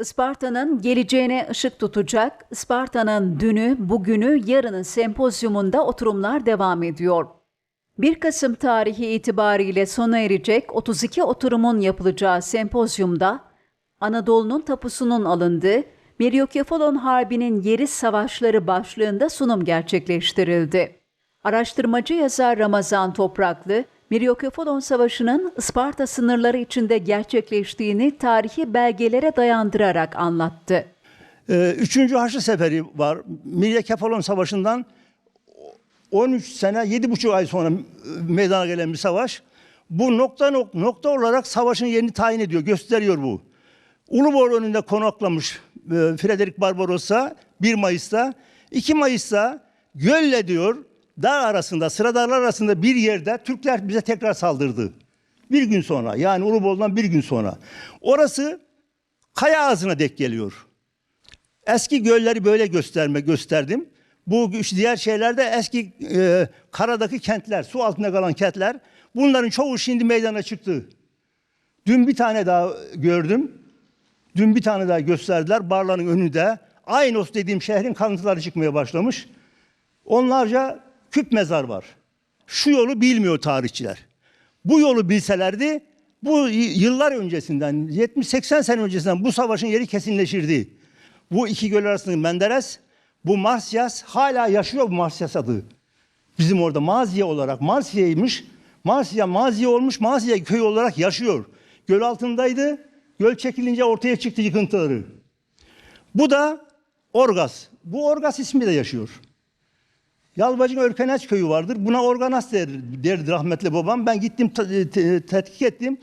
Isparta'nın geleceğine ışık tutacak, Isparta'nın dünü, bugünü, yarını sempozyumunda oturumlar devam ediyor. 1 Kasım tarihi itibariyle sona erecek 32 oturumun yapılacağı sempozyumda Anadolu'nun tapusunun alındığı Miryokefalon Harbi'nin yeri savaşları başlığında sunum gerçekleştirildi. Araştırmacı yazar Ramazan Topraklı, Miryokefalon Savaşı'nın Isparta sınırları içinde gerçekleştiğini tarihi belgelere dayandırarak anlattı. Ee, Üçüncü Haçlı Seferi var. Mirya Kefalon Savaşı'ndan 13 sene, 7,5 ay sonra meydana gelen bir savaş. Bu nokta nok- nokta olarak savaşın yerini tayin ediyor, gösteriyor bu. Ulubor önünde konaklamış e, Frederick Barbarossa 1 Mayıs'ta. 2 Mayıs'ta Gölle diyor, dağ arasında, sıra dağlar arasında bir yerde Türkler bize tekrar saldırdı. Bir gün sonra, yani Ulubor'dan bir gün sonra. Orası kaya ağzına dek geliyor. Eski gölleri böyle gösterme gösterdim. Bu diğer şeylerde eski e, karadaki kentler, su altında kalan kentler. Bunların çoğu şimdi meydana çıktı. Dün bir tane daha gördüm. Dün bir tane daha gösterdiler. Barların önünde. Aynos dediğim şehrin kalıntıları çıkmaya başlamış. Onlarca küp mezar var. Şu yolu bilmiyor tarihçiler. Bu yolu bilselerdi bu yıllar öncesinden 70-80 sene öncesinden bu savaşın yeri kesinleşirdi. Bu iki göl arasında Menderes, bu Marsyas hala yaşıyor bu Marsyas adı. Bizim orada Maziye olarak Marsiye'ymiş. Marsiye Maziye olmuş. Maziye köy olarak yaşıyor. Göl altındaydı. Göl çekilince ortaya çıktı yıkıntıları. Bu da Orgas. Bu Orgas ismi de yaşıyor. Yalvacın Örkeneç köyü vardır. Buna Organas der, derdi rahmetli babam. Ben gittim te- te- tetkik ettim.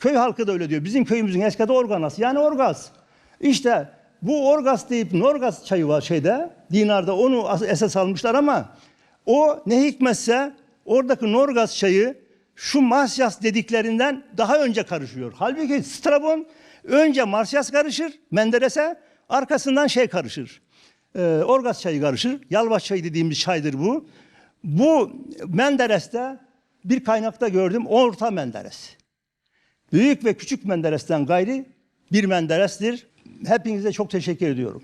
Köy halkı da öyle diyor. Bizim köyümüzün eski adı Organas. Yani Orgas. İşte bu Orgas deyip Norgas çayı var şeyde. Dinar'da onu as- esas almışlar ama o ne hikmetse oradaki Norgas çayı şu Marsyas dediklerinden daha önce karışıyor. Halbuki Strabon önce Marsyas karışır Menderes'e arkasından şey karışır. Ee, Orgas çayı karışır. Yalvaç çayı dediğimiz çaydır bu. Bu Menderes'te bir kaynakta gördüm Orta Menderes. Büyük ve küçük Menderes'ten gayri bir Menderes'tir. Hepinize çok teşekkür ediyorum.